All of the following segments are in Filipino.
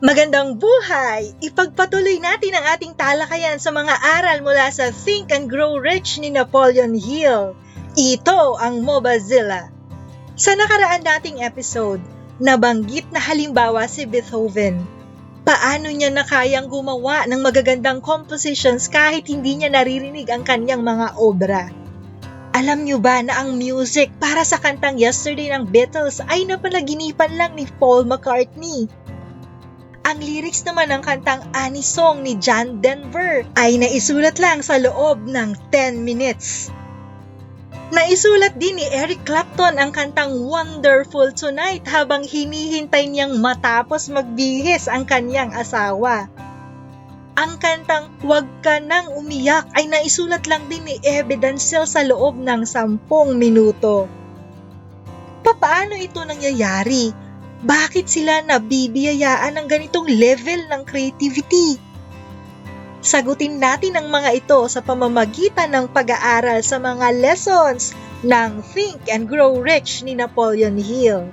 Magandang buhay! Ipagpatuloy natin ang ating talakayan sa mga aral mula sa Think and Grow Rich ni Napoleon Hill. Ito ang Mobazilla. Sa nakaraan nating episode, nabanggit na halimbawa si Beethoven. Paano niya nakayang gumawa ng magagandang compositions kahit hindi niya naririnig ang kanyang mga obra? Alam niyo ba na ang music para sa kantang Yesterday ng Beatles ay napanaginipan lang ni Paul McCartney? Ang lyrics naman ng kantang Annie Song ni John Denver ay naisulat lang sa loob ng 10 minutes. Naisulat din ni Eric Clapton ang kantang Wonderful Tonight habang hinihintay niyang matapos magbihis ang kanyang asawa. Ang kantang Huwag Ka Nang Umiyak ay naisulat lang din ni Ebe Dancel sa loob ng 10 minuto. Papaano ito nangyayari? Bakit sila nabibiyayaan ng ganitong level ng creativity? Sagutin natin ang mga ito sa pamamagitan ng pag-aaral sa mga lessons ng Think and Grow Rich ni Napoleon Hill.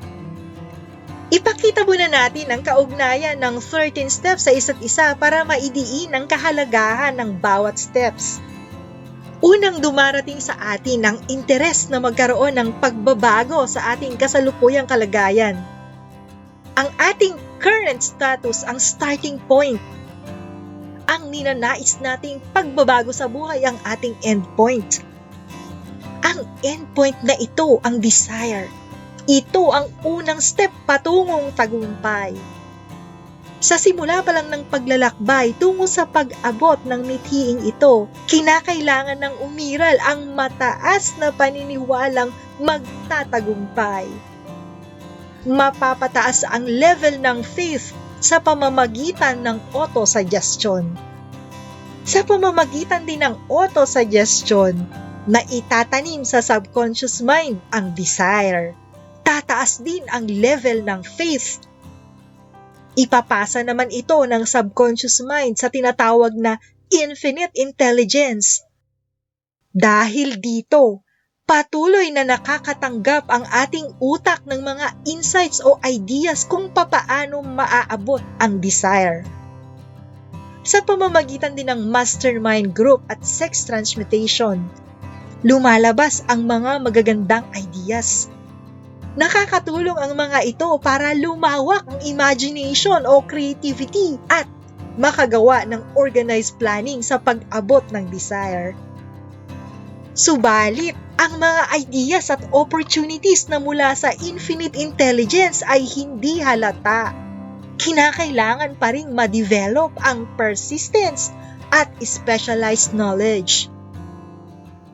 Ipakita muna natin ang kaugnayan ng 13 steps sa isa't isa para maidiin ang kahalagahan ng bawat steps. Unang dumarating sa atin ang interes na magkaroon ng pagbabago sa ating kasalukuyang kalagayan. Ang ating current status ang starting point. Ang ninanais nating pagbabago sa buhay ang ating endpoint. Ang endpoint na ito ang desire. Ito ang unang step patungong tagumpay. Sa simula pa lang ng paglalakbay tungo sa pag-abot ng mithiing ito, kinakailangan ng umiral ang mataas na paniniwalang magtatagumpay. Mapapataas ang level ng faith sa pamamagitan ng autosuggestion. Sa pamamagitan din ng autosuggestion, na itatanim sa subconscious mind ang desire tataas din ang level ng faith. Ipapasa naman ito ng subconscious mind sa tinatawag na infinite intelligence. Dahil dito, patuloy na nakakatanggap ang ating utak ng mga insights o ideas kung papaano maaabot ang desire. Sa pamamagitan din ng mastermind group at sex transmutation, lumalabas ang mga magagandang ideas Nakakatulong ang mga ito para lumawak ang imagination o creativity at makagawa ng organized planning sa pag-abot ng desire. Subalit, ang mga ideas at opportunities na mula sa infinite intelligence ay hindi halata. Kinakailangan pa rin ma-develop ang persistence at specialized knowledge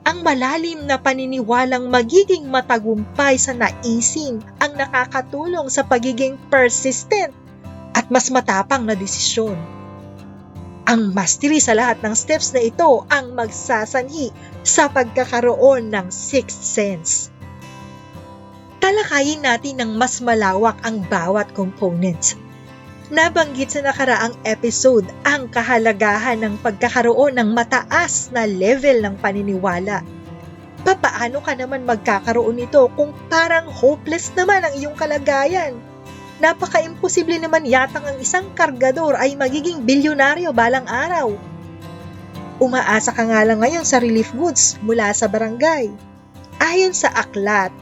ang malalim na paniniwalang magiging matagumpay sa naisin ang nakakatulong sa pagiging persistent at mas matapang na desisyon. Ang mastery sa lahat ng steps na ito ang magsasanhi sa pagkakaroon ng sixth sense. Talakayin natin ng mas malawak ang bawat component Nabanggit sa nakaraang episode ang kahalagahan ng pagkakaroon ng mataas na level ng paniniwala. Papaano ka naman magkakaroon nito kung parang hopeless naman ang iyong kalagayan? Napaka-imposible naman yatang ang isang kargador ay magiging bilyonaryo balang araw. Umaasa ka nga lang ngayon sa relief goods mula sa barangay. Ayon sa aklat,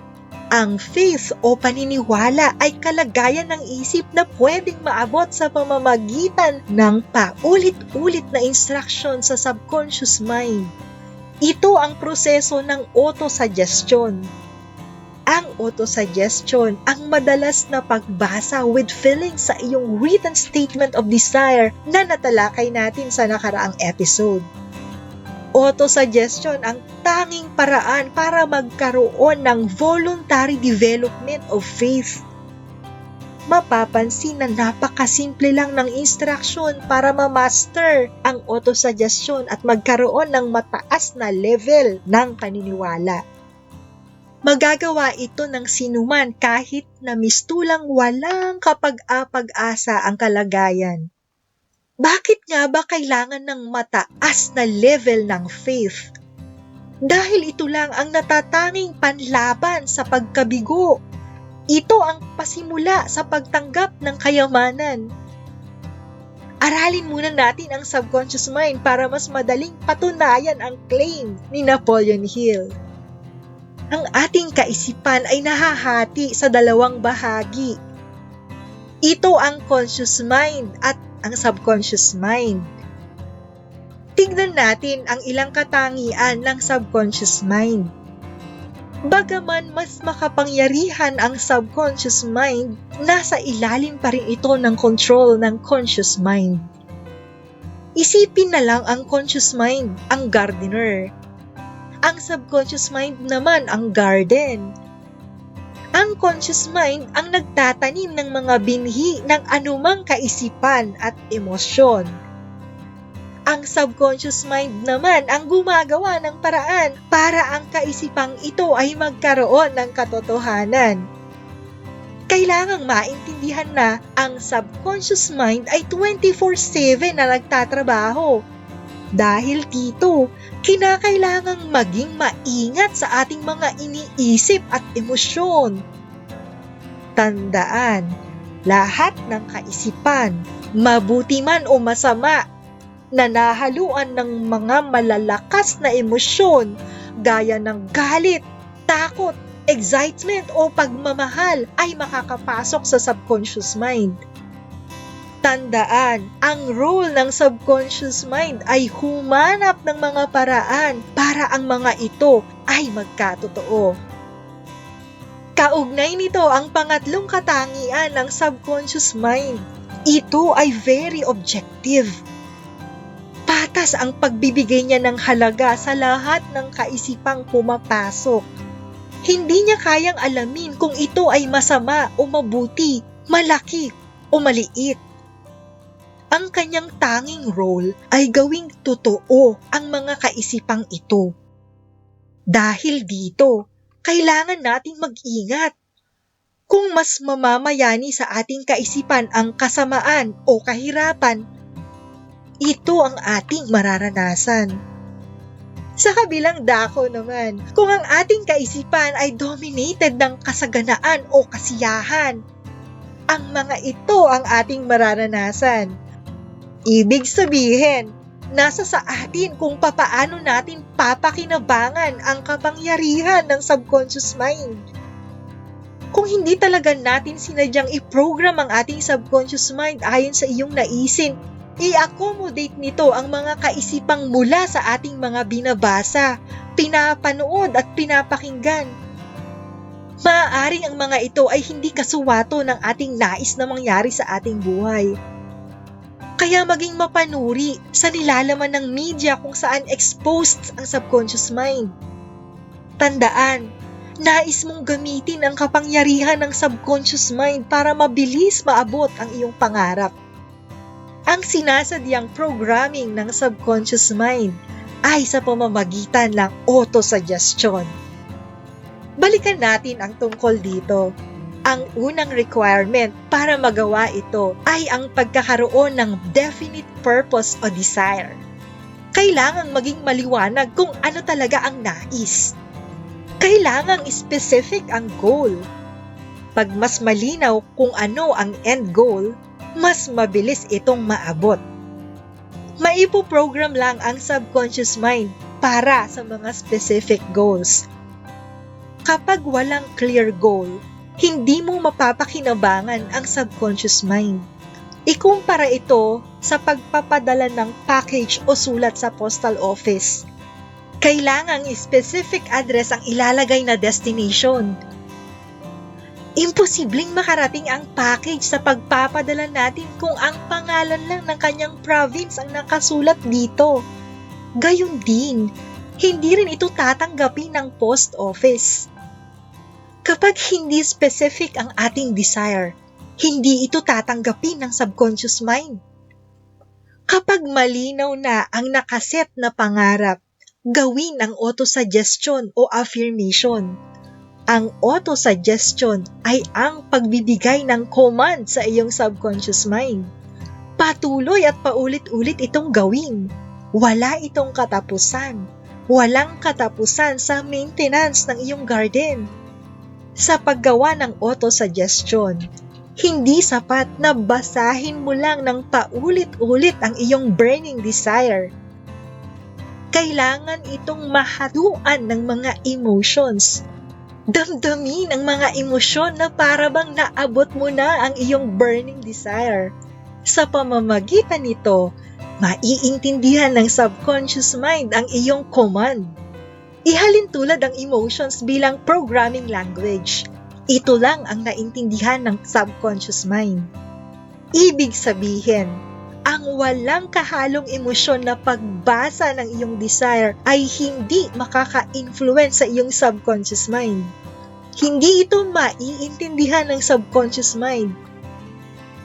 ang faith o paniniwala ay kalagayan ng isip na pwedeng maabot sa pamamagitan ng paulit-ulit na instruction sa subconscious mind. Ito ang proseso ng autosuggestion. Ang autosuggestion ang madalas na pagbasa with feeling sa iyong written statement of desire na natalakay natin sa nakaraang episode. Autosuggestion ang tanging paraan para magkaroon ng voluntary development of faith. Mapapansin na napakasimple lang ng instruction para ma-master ang autosuggestion at magkaroon ng mataas na level ng paniniwala. Magagawa ito ng sinuman kahit na mistulang walang kapag-apag-asa ang kalagayan. Bakit nga ba kailangan ng mataas na level ng faith? Dahil ito lang ang natatanging panlaban sa pagkabigo. Ito ang pasimula sa pagtanggap ng kayamanan. aralin muna natin ang subconscious mind para mas madaling patunayan ang claim ni Napoleon Hill. Ang ating kaisipan ay nahahati sa dalawang bahagi. Ito ang conscious mind at ang subconscious mind. Tignan natin ang ilang katangian ng subconscious mind. Bagaman mas makapangyarihan ang subconscious mind, nasa ilalim pa rin ito ng control ng conscious mind. Isipin na lang ang conscious mind, ang gardener. Ang subconscious mind naman ang garden. Ang conscious mind ang nagtatanim ng mga binhi ng anumang kaisipan at emosyon. Ang subconscious mind naman ang gumagawa ng paraan para ang kaisipang ito ay magkaroon ng katotohanan. Kailangang maintindihan na ang subconscious mind ay 24-7 na nagtatrabaho. Dahil dito, kinakailangang maging maingat sa ating mga iniisip at emosyon. Tandaan, lahat ng kaisipan, mabuti man o masama, na nahaluan ng mga malalakas na emosyon gaya ng galit, takot, excitement o pagmamahal ay makakapasok sa subconscious mind. Tandaan, ang role ng subconscious mind ay humanap ng mga paraan para ang mga ito ay magkatotoo. Kaugnay nito ang pangatlong katangian ng subconscious mind. Ito ay very objective patas ang pagbibigay niya ng halaga sa lahat ng kaisipang pumapasok. Hindi niya kayang alamin kung ito ay masama o mabuti, malaki o maliit. Ang kanyang tanging role ay gawing totoo ang mga kaisipang ito. Dahil dito, kailangan nating mag-ingat. Kung mas mamamayani sa ating kaisipan ang kasamaan o kahirapan, ito ang ating mararanasan. Sa kabilang dako naman, kung ang ating kaisipan ay dominated ng kasaganaan o kasiyahan, ang mga ito ang ating mararanasan. Ibig sabihin, nasa sa atin kung papaano natin papakinabangan ang kapangyarihan ng subconscious mind. Kung hindi talaga natin sinadyang i-program ang ating subconscious mind ayon sa iyong naisin i-accommodate nito ang mga kaisipang mula sa ating mga binabasa, pinapanood at pinapakinggan. Maaaring ang mga ito ay hindi kasuwato ng ating nais na mangyari sa ating buhay. Kaya maging mapanuri sa nilalaman ng media kung saan exposed ang subconscious mind. Tandaan, nais mong gamitin ang kapangyarihan ng subconscious mind para mabilis maabot ang iyong pangarap. Ang sinasadyang programming ng subconscious mind ay sa pamamagitan ng autosuggestion. Balikan natin ang tungkol dito. Ang unang requirement para magawa ito ay ang pagkakaroon ng definite purpose o desire. Kailangang maging maliwanag kung ano talaga ang nais. Kailangang specific ang goal. Pag mas malinaw kung ano ang end goal, mas mabilis itong maabot. Maipo-program lang ang subconscious mind para sa mga specific goals. Kapag walang clear goal, hindi mo mapapakinabangan ang subconscious mind. Ikumpara ito sa pagpapadala ng package o sulat sa postal office. Kailangang specific address ang ilalagay na destination Imposibleng makarating ang package sa pagpapadala natin kung ang pangalan lang ng kanyang province ang nakasulat dito. Gayon din, hindi rin ito tatanggapin ng post office. Kapag hindi specific ang ating desire, hindi ito tatanggapin ng subconscious mind. Kapag malinaw na ang nakaset na pangarap, gawin ang autosuggestion o affirmation ang auto-suggestion ay ang pagbibigay ng command sa iyong subconscious mind. Patuloy at paulit-ulit itong gawin. Wala itong katapusan. Walang katapusan sa maintenance ng iyong garden. Sa paggawa ng auto-suggestion, Hindi sapat na basahin mo lang ng paulit-ulit ang iyong burning desire. Kailangan itong mahaluan ng mga emotions. Damdamin ang mga emosyon na para bang naabot mo na ang iyong burning desire. Sa pamamagitan nito, maiintindihan ng subconscious mind ang iyong command. Ihalin tulad ang emotions bilang programming language. Ito lang ang naintindihan ng subconscious mind. Ibig sabihin, ang walang kahalong emosyon na pagbasa ng iyong desire ay hindi makaka-influence sa iyong subconscious mind. Hindi ito maiintindihan ng subconscious mind.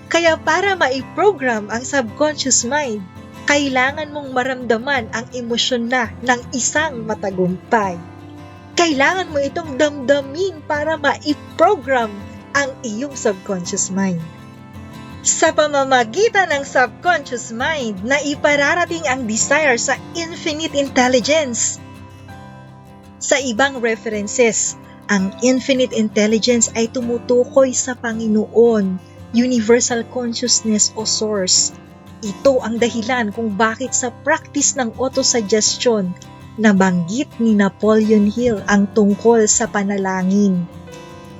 Kaya para mai-program ang subconscious mind, kailangan mong maramdaman ang emosyon na ng isang matagumpay. Kailangan mo itong damdamin para ma-program ang iyong subconscious mind. Sa pamamagitan ng subconscious mind na ipararating ang desire sa infinite intelligence. Sa ibang references, ang infinite intelligence ay tumutukoy sa Panginoon, universal consciousness o source. Ito ang dahilan kung bakit sa practice ng autosuggestion nabanggit ni Napoleon Hill ang tungkol sa panalangin.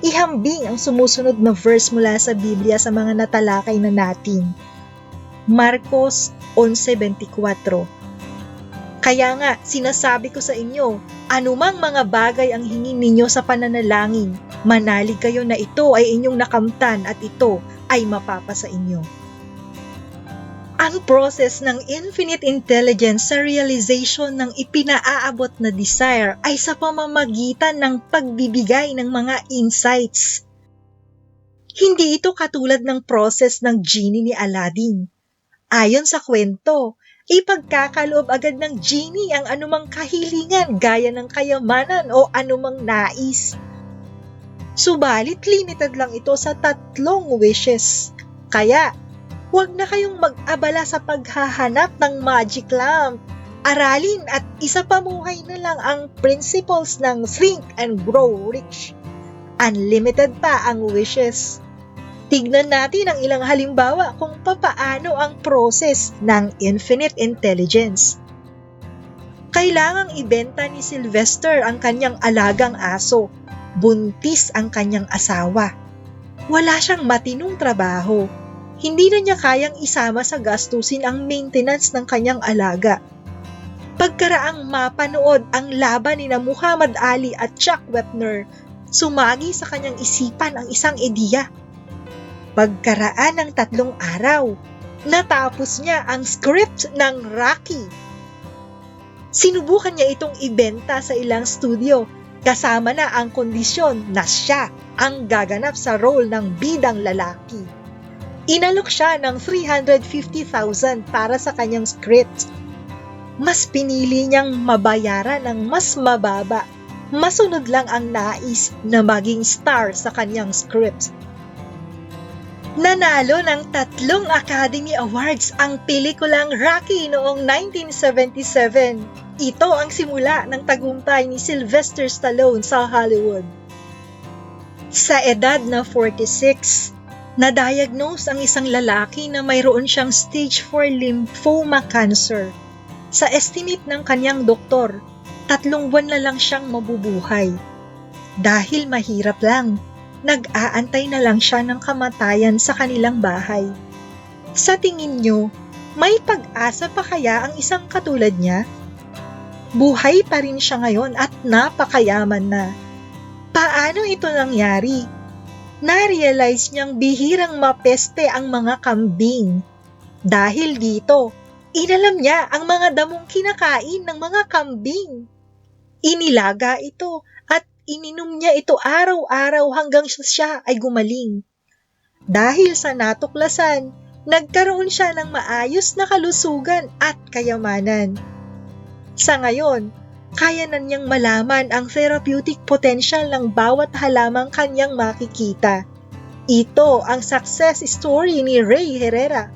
Ihambing ang sumusunod na verse mula sa Biblia sa mga natalakay na natin. Marcos 11.24 Kaya nga, sinasabi ko sa inyo, anumang mga bagay ang hingin ninyo sa pananalangin, manalig kayo na ito ay inyong nakamtan at ito ay mapapa sa inyo. Ang process ng infinite intelligence sa realization ng ipinaaabot na desire ay sa pamamagitan ng pagbibigay ng mga insights. Hindi ito katulad ng process ng genie ni Aladdin. Ayon sa kwento, ipagkakaloob agad ng genie ang anumang kahilingan gaya ng kayamanan o anumang nais. Subalit limited lang ito sa tatlong wishes. Kaya huwag na kayong mag-abala sa paghahanap ng magic lamp. Aralin at isapamuhay na lang ang principles ng Think and Grow Rich. Unlimited pa ang wishes. Tignan natin ang ilang halimbawa kung papaano ang process ng infinite intelligence. Kailangang ibenta ni Sylvester ang kanyang alagang aso. Buntis ang kanyang asawa. Wala siyang matinong trabaho hindi na niya kayang isama sa gastusin ang maintenance ng kanyang alaga. Pagkaraang mapanood ang laban ni Muhammad Ali at Chuck Wepner, sumagi sa kanyang isipan ang isang ideya. Pagkaraan ng tatlong araw, natapos niya ang script ng Rocky. Sinubukan niya itong ibenta sa ilang studio kasama na ang kondisyon na siya ang gaganap sa role ng bidang lalaki. Inalok siya ng 350,000 para sa kanyang script. Mas pinili niyang mabayaran ng mas mababa. Masunod lang ang nais na maging star sa kanyang script. Nanalo ng tatlong Academy Awards ang pelikulang Rocky noong 1977. Ito ang simula ng tagumpay ni Sylvester Stallone sa Hollywood. Sa edad na 46, na-diagnose ang isang lalaki na mayroon siyang stage 4 lymphoma cancer. Sa estimate ng kanyang doktor, tatlong buwan na lang siyang mabubuhay. Dahil mahirap lang, nag-aantay na lang siya ng kamatayan sa kanilang bahay. Sa tingin nyo, may pag-asa pa kaya ang isang katulad niya? Buhay pa rin siya ngayon at napakayaman na. Paano ito nangyari? Na-realize niyang bihirang mapeste ang mga kambing. Dahil dito, inalam niya ang mga damong kinakain ng mga kambing. Inilaga ito at ininom niya ito araw-araw hanggang siya ay gumaling. Dahil sa natuklasan, nagkaroon siya ng maayos na kalusugan at kayamanan. Sa ngayon, kaya na niyang malaman ang therapeutic potential ng bawat halamang kanyang makikita. Ito ang success story ni Ray Herrera,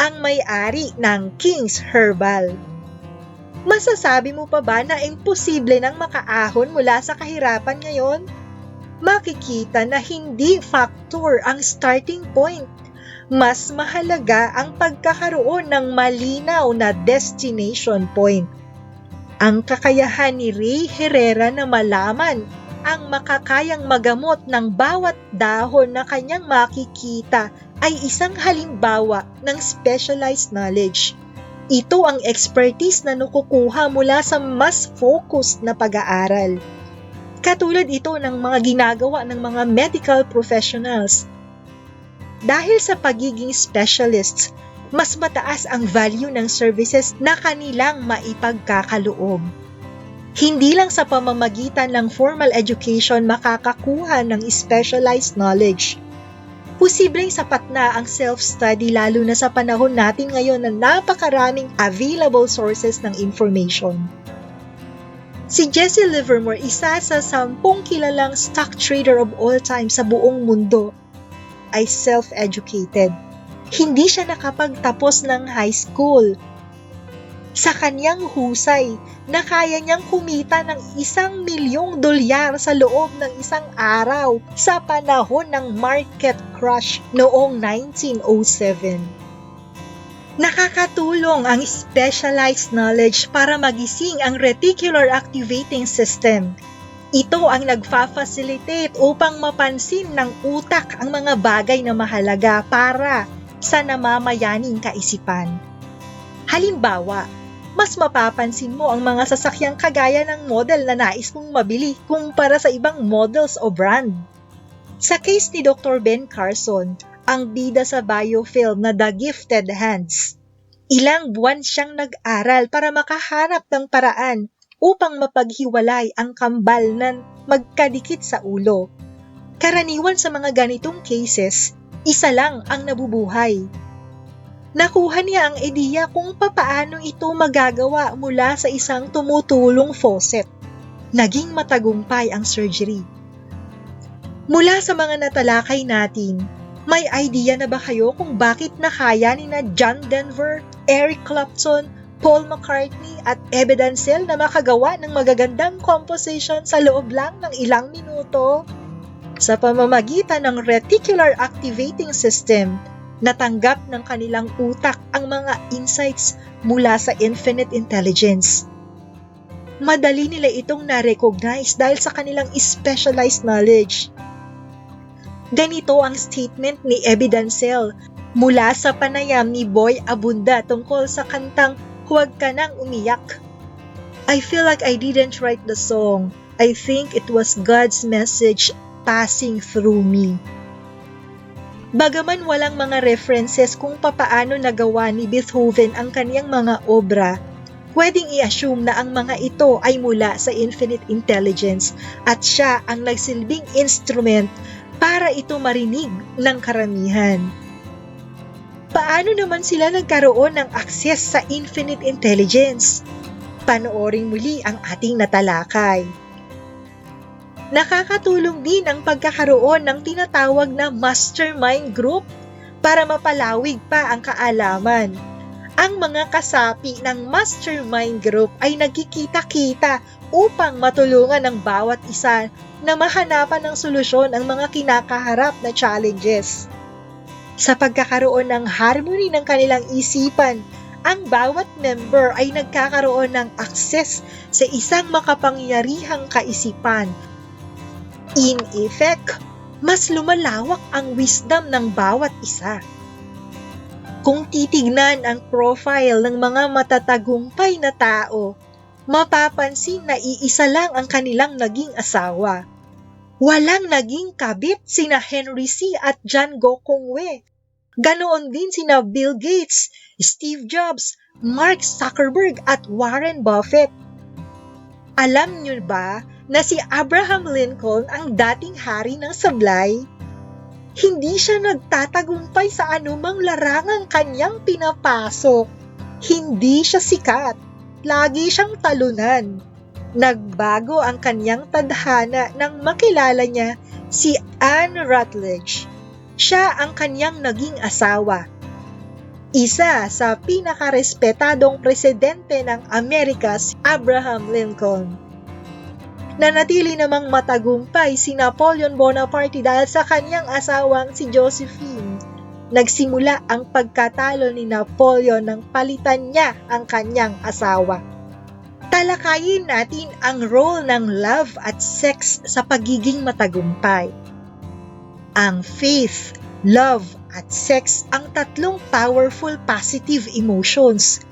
ang may-ari ng King's Herbal. Masasabi mo pa ba na imposible nang makaahon mula sa kahirapan ngayon? makikita na hindi factor ang starting point. Mas mahalaga ang pagkakaroon ng malinaw na destination point. Ang kakayahan ni Ray Herrera na malaman ang makakayang magamot ng bawat dahon na kanyang makikita ay isang halimbawa ng specialized knowledge. Ito ang expertise na nakukuha mula sa mas focused na pag-aaral. Katulad ito ng mga ginagawa ng mga medical professionals. Dahil sa pagiging specialists, mas mataas ang value ng services na kanilang maipagkakaloob. Hindi lang sa pamamagitan ng formal education makakakuha ng specialized knowledge. Posibleng sapat na ang self-study lalo na sa panahon natin ngayon na napakaraming available sources ng information. Si Jesse Livermore, isa sa sampung kilalang stock trader of all time sa buong mundo, ay self-educated. Hindi siya nakapagtapos ng high school. Sa kanyang husay, na kaya niyang kumita ng isang milyong dolyar sa loob ng isang araw sa panahon ng market crash noong 1907. Nakakatulong ang specialized knowledge para magising ang reticular activating system. Ito ang nagfa-facilitate upang mapansin ng utak ang mga bagay na mahalaga para sa namamayaning kaisipan. Halimbawa, mas mapapansin mo ang mga sasakyang kagaya ng model na nais mong mabili kumpara sa ibang models o brand. Sa case ni Dr. Ben Carson, ang bida sa biofilm na The Gifted Hands. Ilang buwan siyang nag-aral para makahanap ng paraan upang mapaghiwalay ang kambal na magkadikit sa ulo. Karaniwan sa mga ganitong cases, isa lang ang nabubuhay. Nakuha niya ang ideya kung papaano ito magagawa mula sa isang tumutulong faucet. Naging matagumpay ang surgery. Mula sa mga natalakay natin, may idea na ba kayo kung bakit nakaya ni na John Denver, Eric Clapton, Paul McCartney at Ebe Dancel na makagawa ng magagandang composition sa loob lang ng ilang minuto? Sa pamamagitan ng reticular activating system, natanggap ng kanilang utak ang mga insights mula sa infinite intelligence. Madali nila itong na-recognize dahil sa kanilang specialized knowledge. Ganito ang statement ni Dancel mula sa panayam ni Boy Abunda tungkol sa kantang Huwag Ka Nang Umiyak. I feel like I didn't write the song. I think it was God's message passing through me. Bagaman walang mga references kung papaano nagawa ni Beethoven ang kaniyang mga obra, pwedeng i-assume na ang mga ito ay mula sa infinite intelligence at siya ang nagsilbing instrument para ito marinig ng karamihan. Paano naman sila nagkaroon ng access sa infinite intelligence? Panoorin muli ang ating natalakay. Nakakatulong din ang pagkakaroon ng tinatawag na mastermind group para mapalawig pa ang kaalaman. Ang mga kasapi ng mastermind group ay nagkikita-kita upang matulungan ang bawat isa na mahanapan ng solusyon ang mga kinakaharap na challenges. Sa pagkakaroon ng harmony ng kanilang isipan, ang bawat member ay nagkakaroon ng akses sa isang makapangyarihang kaisipan. In effect, mas lumalawak ang wisdom ng bawat isa. Kung titignan ang profile ng mga matatagumpay na tao, mapapansin na iisa lang ang kanilang naging asawa. Walang naging kabit sina Henry C. at John Gokongwei. Ganoon din sina Bill Gates, Steve Jobs, Mark Zuckerberg at Warren Buffett. Alam niyo ba na si Abraham Lincoln ang dating hari ng sablay? Hindi siya nagtatagumpay sa anumang larangang kanyang pinapasok. Hindi siya sikat. Lagi siyang talunan Nagbago ang kanyang tadhana nang makilala niya si Anne Rutledge. Siya ang kanyang naging asawa. Isa sa pinakarespetadong presidente ng Amerika si Abraham Lincoln. Nanatili namang matagumpay si Napoleon Bonaparte dahil sa kanyang asawang si Josephine. Nagsimula ang pagkatalo ni Napoleon nang palitan niya ang kanyang asawa. Talakayin natin ang role ng love at sex sa pagiging matagumpay. Ang faith, love, at sex ang tatlong powerful positive emotions.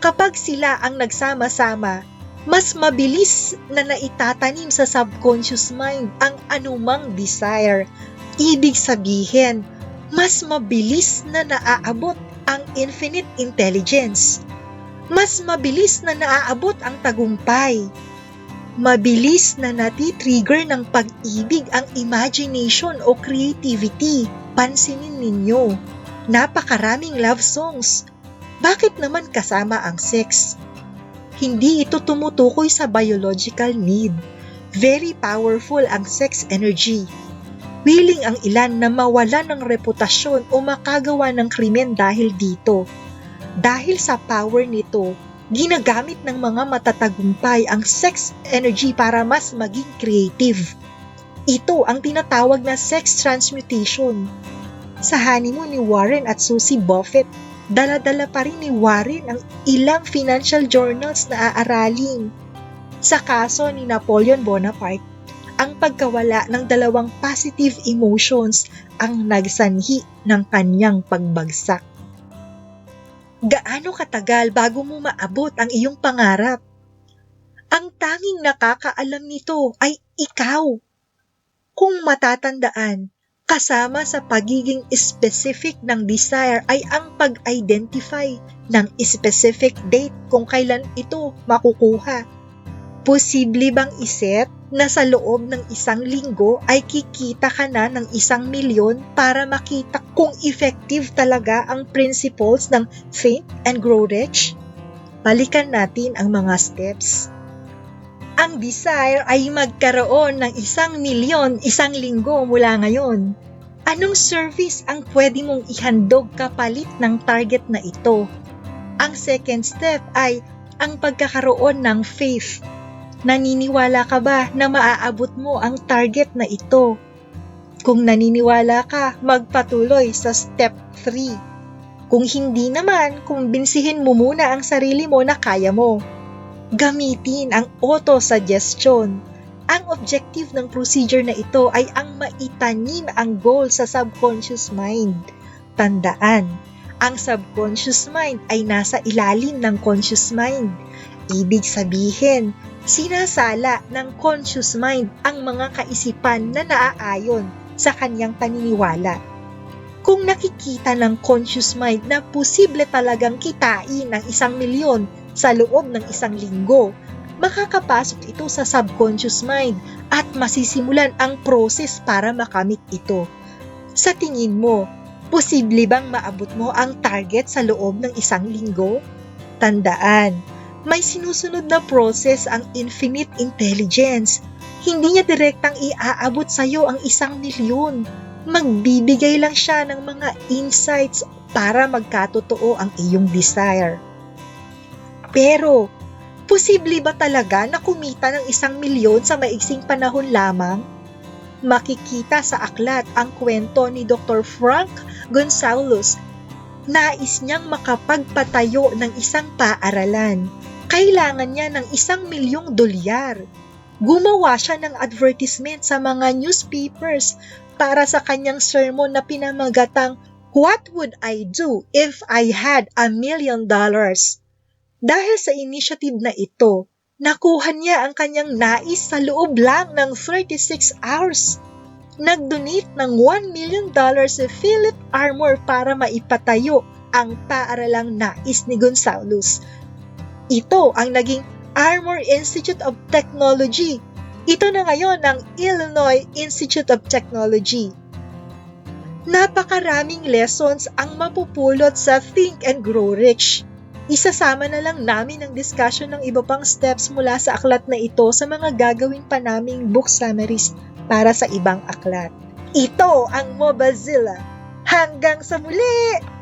Kapag sila ang nagsama-sama, mas mabilis na naitatanim sa subconscious mind ang anumang desire. Ibig sabihin, mas mabilis na naaabot ang infinite intelligence. Mas mabilis na naaabot ang tagumpay. Mabilis na nati-trigger ng pag-ibig ang imagination o creativity. Pansinin ninyo, napakaraming love songs. Bakit naman kasama ang sex? Hindi ito tumutukoy sa biological need. Very powerful ang sex energy. Willing ang ilan na mawalan ng reputasyon o makagawa ng krimen dahil dito. Dahil sa power nito, ginagamit ng mga matatagumpay ang sex energy para mas maging creative. Ito ang tinatawag na sex transmutation. Sa honeymoon ni Warren at Susie Buffett, dala-dala pa rin ni Warren ang ilang financial journals na aaralin. Sa kaso ni Napoleon Bonaparte, ang pagkawala ng dalawang positive emotions ang nagsanhi ng kanyang pagbagsak. Gaano katagal bago mo maabot ang iyong pangarap? Ang tanging nakakaalam nito ay ikaw. Kung matatandaan, kasama sa pagiging specific ng desire ay ang pag-identify ng specific date kung kailan ito makukuha. Posible bang iset na sa loob ng isang linggo ay kikita ka na ng isang milyon para makita kung effective talaga ang principles ng Think and Grow Rich? Balikan natin ang mga steps. Ang desire ay magkaroon ng isang milyon isang linggo mula ngayon. Anong service ang pwede mong ihandog kapalit ng target na ito? Ang second step ay ang pagkakaroon ng faith Naniniwala ka ba na maaabot mo ang target na ito? Kung naniniwala ka, magpatuloy sa step 3. Kung hindi naman, kumbinsihin mo muna ang sarili mo na kaya mo. Gamitin ang auto-suggestion. Ang objective ng procedure na ito ay ang maitanim ang goal sa subconscious mind. Tandaan, ang subconscious mind ay nasa ilalim ng conscious mind. Ibig sabihin, sinasala ng conscious mind ang mga kaisipan na naaayon sa kanyang paniniwala. Kung nakikita ng conscious mind na posible talagang kitain ang isang milyon sa loob ng isang linggo, makakapasok ito sa subconscious mind at masisimulan ang process para makamit ito. Sa tingin mo, posible bang maabot mo ang target sa loob ng isang linggo? Tandaan, may sinusunod na process ang infinite intelligence. Hindi niya direktang iaabot sa iyo ang isang milyon. Magbibigay lang siya ng mga insights para magkatotoo ang iyong desire. Pero, posible ba talaga na kumita ng isang milyon sa maiksing panahon lamang? Makikita sa aklat ang kwento ni Dr. Frank Gonzalez. Nais niyang makapagpatayo ng isang paaralan kailangan niya ng isang milyong dolyar. Gumawa siya ng advertisement sa mga newspapers para sa kanyang sermon na pinamagatang What would I do if I had a million dollars? Dahil sa initiative na ito, nakuha niya ang kanyang nais sa loob lang ng 36 hours. Nag-donate ng 1 million dollars sa Philip Armor para maipatayo ang paaralang nais ni Gonzalez ito ang naging Armor Institute of Technology. Ito na ngayon ang Illinois Institute of Technology. Napakaraming lessons ang mapupulot sa Think and Grow Rich. Isasama na lang namin ang discussion ng iba pang steps mula sa aklat na ito sa mga gagawin pa naming book summaries para sa ibang aklat. Ito ang Mobazilla. Hanggang sa muli!